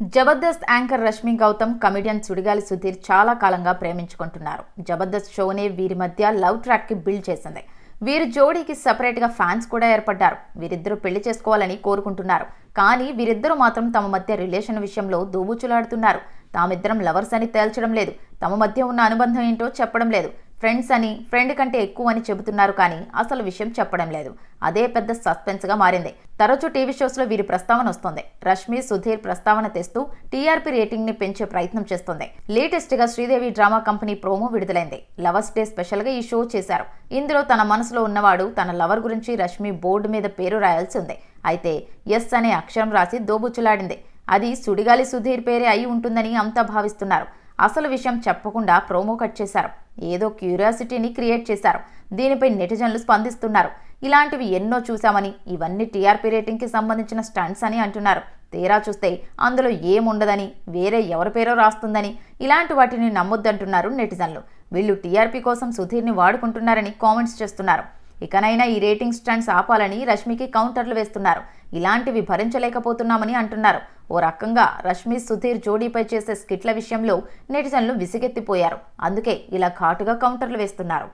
Jabardasth anchor Rashmi Gautam comedian Sudigali Sudheer చాలా కాలంగా ప్రేమించుకుంటున్నారు. జబర్దస్త్ షోనే వీరి మధ్య లవ్ ట్రాక్కి బిల్డ్ చేసింది. వీరి జోడీకి సపరేట్గా ఫ్యాన్స్ కూడా ఏర్పడ్డారు. వీరిద్దరూ పెళ్ళి చేసుకోవాలని కోరుకుంటున్నారు. కానీ వీరిద్దరూ మాత్రం తమ మధ్య రిలేషన్ విషయంలో దూబుచులాడుతున్నారు. తామిద్దరం లవర్స్ అని తేల్చడం లేదు. తమ మధ్య ఉన్న అనుబంధం ఏంటో చెప్పడం లేదు. ఫ్రెండ్స్ అని ఫ్రెండ్ కంటే ఎక్కువ అని చెబుతున్నారు కానీ అసలు విషయం చెప్పడం లేదు. అదే పెద్ద సస్పెన్స్గా మారింది. తరచూ టీవీ షోస్లో వీరి ప్రస్తావన వస్తుంది. రష్మి సుధీర్ ప్రస్తావన తెస్తూ టీఆర్పీ రేటింగ్ని పెంచే ప్రయత్నం చేస్తుంది. లేటెస్ట్గా శ్రీదేవి డ్రామా కంపెనీ ప్రోమో విడుదలైంది. లవర్స్ డే స్పెషల్గా ఈ షో చేశారు. ఇందులో తన మనసులో ఉన్నవాడు తన లవర్ గురించి రష్మి బోర్డు మీద పేరు రాయాల్సి ఉంది. అయితే ఎస్ అనే అక్షరం రాసి దోబుచ్చులాడింది. అది సుడిగాలి సుధీర్ పేరే అయి ఉంటుందని అంతా భావిస్తున్నారు. అసలు విషయం చెప్పకుండా ప్రోమో కట్ చేశారు. ఏదో క్యూరియాసిటీని క్రియేట్ చేశారు. దీనిపై నెటిజన్లు స్పందిస్తున్నారు. ఇలాంటివి ఎన్నో చూశామని ఇవన్నీ టీఆర్పీ రేటింగ్కి సంబంధించిన స్టంట్స్ అని అంటున్నారు. తీరా చూస్తే అందులో ఏముండదని వేరే ఎవరి పేరో రాస్తుందని ఇలాంటి వాటిని నమ్మొద్దంటున్నారు నెటిజన్లు. వీళ్ళు టీఆర్పీ కోసం సుధీర్ని వాడుకుంటున్నారని కామెంట్స్ చేస్తున్నారు. ఇకనైనా ఈ రేటింగ్ స్టంట్స్ ఆపాలని రష్మికి కౌంటర్లు వేస్తున్నారు. ఇలాంటివి భరించలేకపోతున్నామని అంటున్నారు. ఓ రకంగా రష్మి సుధీర్ జోడీపై చేసే స్కిట్ల విషయంలో నెటిజన్లు విసిగెత్తిపోయారు. అందుకే ఇలా ఘాటుగా కౌంటర్లు వేస్తున్నారు.